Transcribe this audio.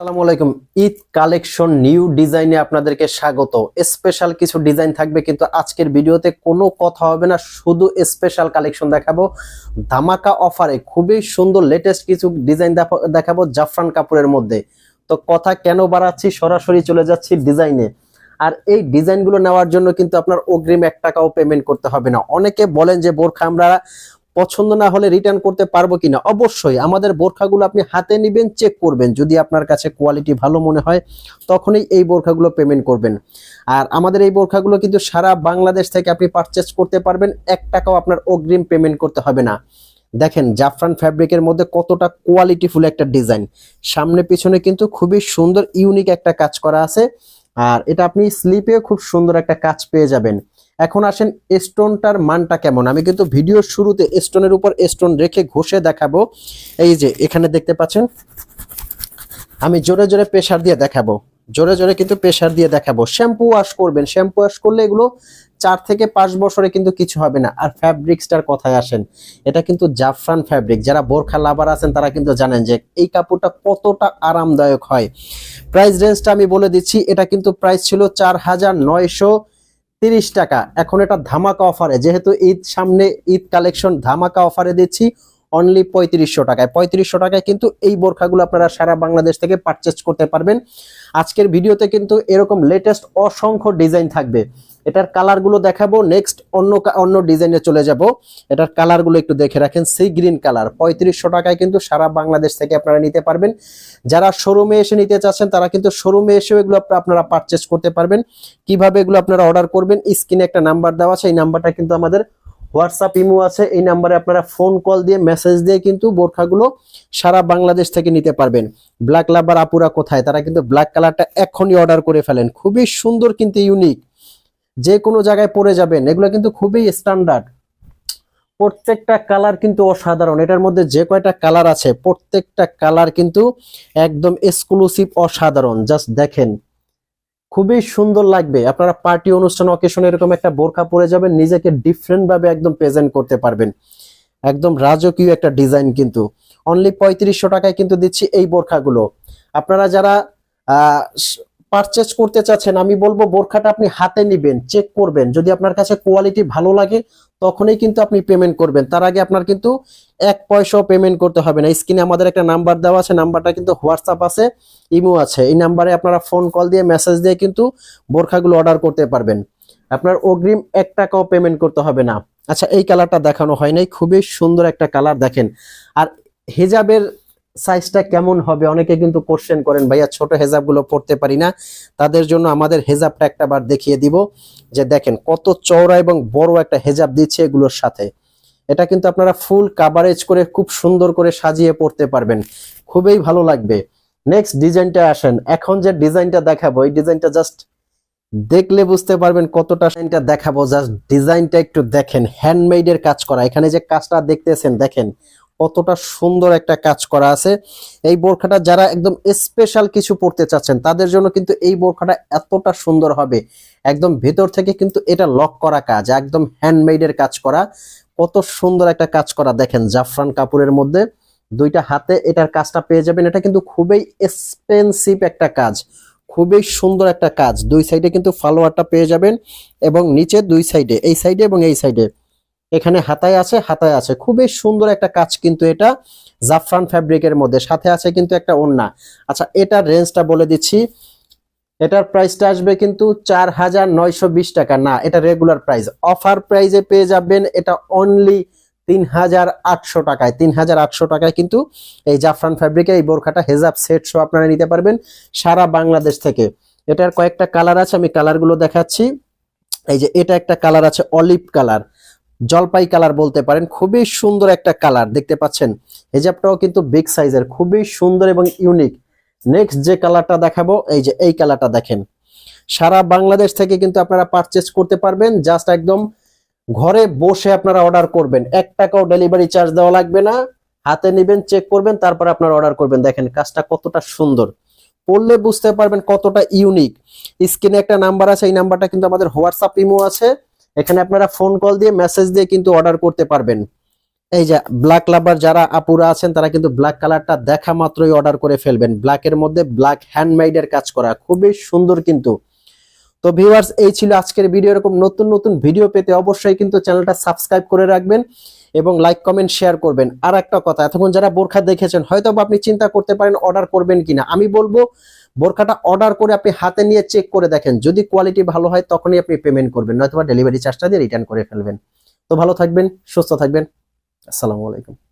আসসালামু আলাইকুম। Eid collection new ডিজাইনে আপনাদেরকে স্বাগত। স্পেশাল কিছু ডিজাইন থাকবে, কিন্তু আজকের ভিডিওতে কোনো কথা হবে না, শুধু স্পেশাল কালেকশন দেখাবো। ধামাকা অফারে খুবই সুন্দর লেটেস্ট কিছু ডিজাইন দেখাবো জাফরান কাপড়ের মধ্যে। তো কথা কেন বাড়াচ্ছি, সরাসরি চলে যাচ্ছি ডিজাইনে। আর এই ডিজাইনগুলো নেওয়ার জন্য কিন্তু আপনার অগ্রিম এক টাকাও পেমেন্ট করতে হবে না। অনেকে বলেন যে বোরখা আমরা পছন্দ না হলে রিটার্ন করতে পারব কিনা? অবশ্যই। আমাদের বোরখাগুলো আপনি হাতে নেবেন চেক করবেন। যদি আপনার কাছে কোয়ালিটি ভালো মনে হয়, তখনই এই বোরখাগুলো পেমেন্ট করবেন। আর আমাদের এই বোরখাগুলো কিন্তু সারা বাংলাদেশ থেকে আপনি পারচেস করতে পারবেন। এক টাকাও আপনার অগ্রিম পেমেন্ট করতে হবে না। দেখেন, জাফরান ফ্যাব্রিকের মধ্যে কতটা কোয়ালিটিফুল একটা ডিজাইন সামনে পিছনে কিন্তু খুবই সুন্দর ইউনিক একটা কাজ করা আছে। আর এটা আপনি স্লিপেও খুব সুন্দর একটা কাজ পেয়ে যাবেন। এখন আসেন স্টোনটার মানটা কেমন? আমি কিন্তু ভিডিওর শুরুতে স্টোনের উপর স্টোন রেখে ঘষে দেখাবো। এই যে, এখানে দেখতে পাচ্ছেন? আমি জোরে জোরে প্রেশার দিয়ে দেখাবো। জোরে জোরে কিন্তু প্রেশার দিয়ে দেখাবো। শ্যাম্পু ওয়াশ করবেন। শ্যাম্পু ওয়াশ করলে এগুলো চার থেকে পাঁচ বছরে কিন্তু কিছু হবে না। আর ফ্যাব্রিক্সটার কথায় আসেন, এটা কিন্তু জাফরান ফ্যাব্রিক। যারা বোরখা লাভার আছেন, তারা কিন্তু জানেন যে এই কাপড়টা কতটা আরামদায়ক হয়। প্রাইস রেঞ্জটা আমি বলে দিচ্ছি, এটা কিন্তু প্রাইস ছিল চার হাজার নয়শো তিরিশ টাকা। এখন এটা ধামাকা অফারে। যেহেতু ঈদ সামনে ঈদ কালেকশন ধামাকা অফারে দিচ্ছি অনলি পঁয়ত্রিশশো টাকায়। পঁয়ত্রিশশো টাকায় কিন্তু এই বোরখাগুলো আপনারা সারা বাংলাদেশ থেকে পারচেস করতে পারবেন। আজকের ভিডিওতে কিন্তু এরকম লেটেস্ট অসংখ্য ডিজাইন থাকবে। এটার কালারগুলো দেখাবো। নেক্সট অন্য অন্য ডিজাইনে চলে যাব। এটার কালারগুলো একটু দেখে রাখেন। সি গ্রিন কালার পঁয়ত্রিশশো টাকায় কিন্তু সারা বাংলাদেশ থেকে আপনারা নিতে পারবেন। যারা শোরুমে এসে নিতে চাচ্ছেন, তারা কিন্তু শোরুমে এসেও এগুলো আপনারা পারচেস করতে পারবেন। কীভাবে এগুলো আপনারা অর্ডার করবেন স্ক্রিনে একটা নাম্বার দেওয়া আছে। এই নাম্বারটা কিন্তু আমাদের হোয়াটসঅ্যাপ ইমো আছে। এই নাম্বারে আপনারা ফোন কল দিয়ে মেসেজ দিয়ে কিন্তু বোরখাগুলো সারা বাংলাদেশ থেকে নিতে পারবেন। ব্ল্যাক লাভার আপুরা কোথায়? তারা কিন্তু ব্ল্যাক কালারটা এখনই অর্ডার করে ফেলেন। খুবই সুন্দর কিন্তু ইউনিক যে কোনো জায়গায় পরে যাবেন। এগুলো কিন্তু খুবই স্ট্যান্ডার্ড প্রত্যেকটা কালার কিন্তু অসাধারণ। এটার মধ্যে যে কয়টা কালার আছে, প্রত্যেকটা কালার কিন্তু একদম এক্সক্লুসিভ অসাধারণ। জাস্ট দেখেন। খুবই সুন্দর লাগবে। আপনারা পার্টি অনুষ্ঠান অকেশনে এরকম একটা বোরখা পরে যাবেন, নিজেকে ডিফারেন্ট ভাবে একদম প্রেজেন্ট করতে পারবেন। একদম রাজকীয় একটা ডিজাইন কিন্তু। অনলি পঁয়ত্রিশশো টাকায় কিন্তু দিচ্ছি এই বোরখাগুলো। আপনারা যারা পারচেজ করতে চাচ্ছেন, আমি বলব বোরখাটা আপনি হাতে নিবেন চেক করবেন। যদি আপনার কাছে কোয়ালিটি ভালো লাগে, তখনই কিন্তু আপনি পেমেন্ট করবেন। তার আগে আপনার কিন্তু এক পয়সাও পেমেন্ট করতে হবে না। স্ক্রিনে আমাদের একটা নাম্বার দেওয়া আছে নাম্বারটা কিন্তু হোয়াটসঅ্যাপ আছে, ইমো আছে। এই নাম্বারে আপনারা ফোন কল দিয়ে মেসেজ দিয়ে কিন্তু বোরখাগুলো অর্ডার করতে পারবেন। আপনার অগ্রিম এক টাকাও পেমেন্ট করতে হবে না। আচ্ছা এই কালারটা দেখানো হয় নাই। খুবই সুন্দর একটা কালার দেখেন। আর হেজাবের সাইজটা কেমন হবে? অনেকে কিন্তু কোশ্চেন করেন, ভাইয়া, ছোট হেজাবগুলো পড়তে পারি না। তাদের জন্য আমাদের হেজাবটা একটা বার দেখিয়ে দিব যে, দেখেন, কত চওড়া এবং বড় একটা হেজাব দিচ্ছে এগুলোর সাথে। এটা কিন্তু আপনারা ফুল কাভারেজ করে খুব সুন্দর করে সাজিয়ে পড়তে পারবেন। খুবই ভালো লাগবে। নেক্সট ডিজাইনটা আসেন। এখন যে ডিজাইনটা দেখাবো, এই ডিজাইনটা জাস্ট দেখলে বুঝতে পারবেন কতটা ডিজাইনটা দেখাবো। জাস্ট ডিজাইনটা একটু দেখেন হ্যান্ডমেডের কাজ করা। এখানে যে কাজটা দেখতেছেন, দেখেন কতটা সুন্দর একটা কাজ করা আছে। এই বোরখাটা যারা একদম স্পেশাল কিছু পড়তে চাচ্ছেন, তাদের জন্য কিন্তু এই বোরখাটা এতটা সুন্দর হবে। একদম ভেতর থেকে কিন্তু এটা লক করা কাজ, একদম হ্যান্ডমেডের কাজ করা। কত সুন্দর একটা কাজ করা, দেখেন জাফরান কাপুরের মধ্যে। দুইটা হাতে এটার কাজটা পেয়ে যাবেন, এটা কিন্তু খুবই এক্সপেন্সিভ একটা কাজ। খুবই সুন্দর একটা কাজ। দুই সাইডে কিন্তু ফালোয়ারটা পেয়ে যাবেন এবং নিচে দুই সাইডে এই সাইডে এবং এই সাইডে এখানে হাতায় আছে হাতায় আছে। খুবই সুন্দর একটা কাজ কিন্তু এটা। জাফরান ফ্যাব্রিকের মধ্যে। সাথে আছে কিন্তু একটা ওন্না আচ্ছা এটার রেঞ্জটা বলে দিচ্ছি। এটার প্রাইসটা আসবে কিন্তু চার হাজার নয়শো বিশ টাকা। না, এটা রেগুলার প্রাইস অফার প্রাইজে পেয়ে যাবেন এটা অনলি তিন হাজার আটশো টাকায়। তিন হাজার আটশো টাকায় কিন্তু এই জাফরান ফ্যাব্রিকে এই বোরখাটা হেজাব সেট শো আপনারা নিতে পারবেন সারা বাংলাদেশ থেকে। এটার কয়েকটা কালার আছে, আমি কালারগুলো দেখাচ্ছি। এই যে এটা একটা কালার আছে অলিভ কালার জলপাই কালার বলতে পারেন, খুবই সুন্দর একটা কালার। দেখতে পাচ্ছেন, হেজাবটাও কিন্তু বিগ সাইজের খুবই সুন্দর এবং ইউনিক নেক্সট যে কালারটা দেখাবো, এই যে এই কালারটা দেখেন। সারা বাংলাদেশ থেকে কিন্তু আপনারা পারচেস করতে পারবেন জাস্ট একদম ঘরে বসে আপনারা অর্ডার করবেন। এক টাকাও ডেলিভারি চার্জ দেওয়া লাগবে না। হাতে নেবেন চেক করবেন, তারপর আপনারা অর্ডার করবেন। দেখেন, কাজটা কতটা সুন্দর। পড়লে বুঝতে পারবেন কতটা ইউনিক স্ক্রিনে একটা নাম্বার আছে, এই নাম্বারটা কিন্তু আমাদের হোয়াটসঅ্যাপ ইমো আছে। এখানে আপনারা ফোন কল দিয়ে মেসেজ দিয়ে কিন্তু অর্ডার করতে পারবেন। এই যে ব্ল্যাক লাভার যারা আপুরা আছেন, তারা কিন্তু ব্ল্যাক কালারটা দেখা মাত্রই অর্ডার করে ফেলবেন। ব্ল্যাকের মধ্যে ব্ল্যাক হ্যান্ডমেডের কাজ করা, খুবই সুন্দর কিন্তু। তো ভিউয়ার্স এই ছিল আজকের ভিডিও এরকম নতুন নতুন ভিডিও পেতে অবশ্যই কিন্তু চ্যানেলটা সাবস্ক্রাইব করে রাখবেন এবং লাইক কমেন্ট শেয়ার করবেন। আর একটা কথা, এতক্ষণ যারা বোরখা দেখেছেন হয়তো আপনি চিন্তা করতে পারেন অর্ডার করবেন কিনা। আমি বলব বোরখাটা অর্ডার করে আপনি হাতে নিয়ে চেক করে দেখেন। যদি কোয়ালিটি ভালো হয়, তখনই আপনি পেমেন্ট করবেন নয়তো ডেলিভারি চার্জটা দিয়ে রিটার্ন করে ফেলবেন। তো ভালো থাকবেন, সুস্থ থাকবেন। আসসালামু আলাইকুম।